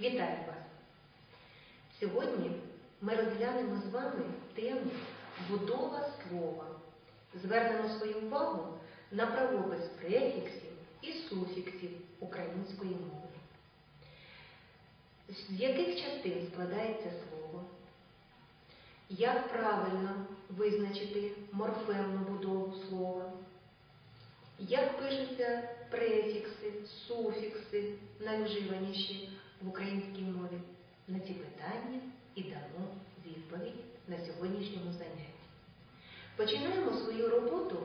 Вітаю вас! Сьогодні ми розглянемо з вами тему будова слова. Звернемо свою увагу на правопис префіксів і суфіксів української мови. З яких частин складається слово? Як правильно визначити морфемну будову слова? Як пишуться префікси, суфікси, найвживаніші в українській мові? На ці питання і дамо відповідь на сьогоднішньому занятті. Починаємо свою роботу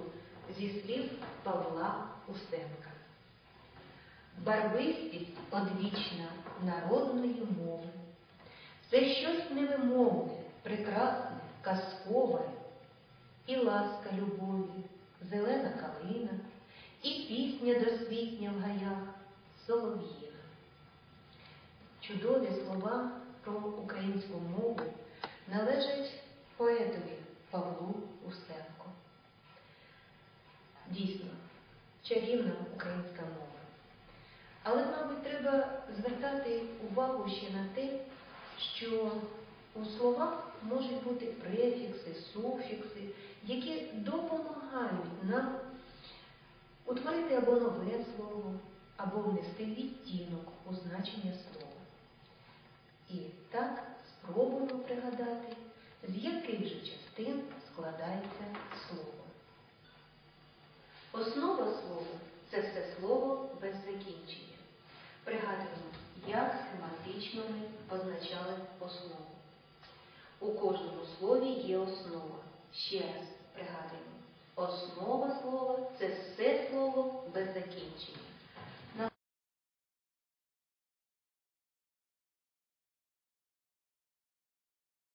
зі слів Павла Устенка. Барвистість одвічна народної мови. Це щось невимовне, прекрасне, казкове, і ласка любові, зелена калина, і пісня досвітня в гаях солов'їна. Чудові слова про українську мову належать поетові Павлу Устенко. Дійсно, чарівна українська мова. Але, мабуть, треба звертати увагу ще на те, що у словах можуть бути префікси, суфікси, які допомагають нам утворити або нове слово, або внести відтінок у значення слова. І так спробуємо пригадати, з яких же частин складається слово. Основа слова це все слово без закінчення. Пригадуємо, як семантично ми позначали основу. У кожному слові є основа. Ще раз пригадуємо. Основа слова це все слово без закінчення.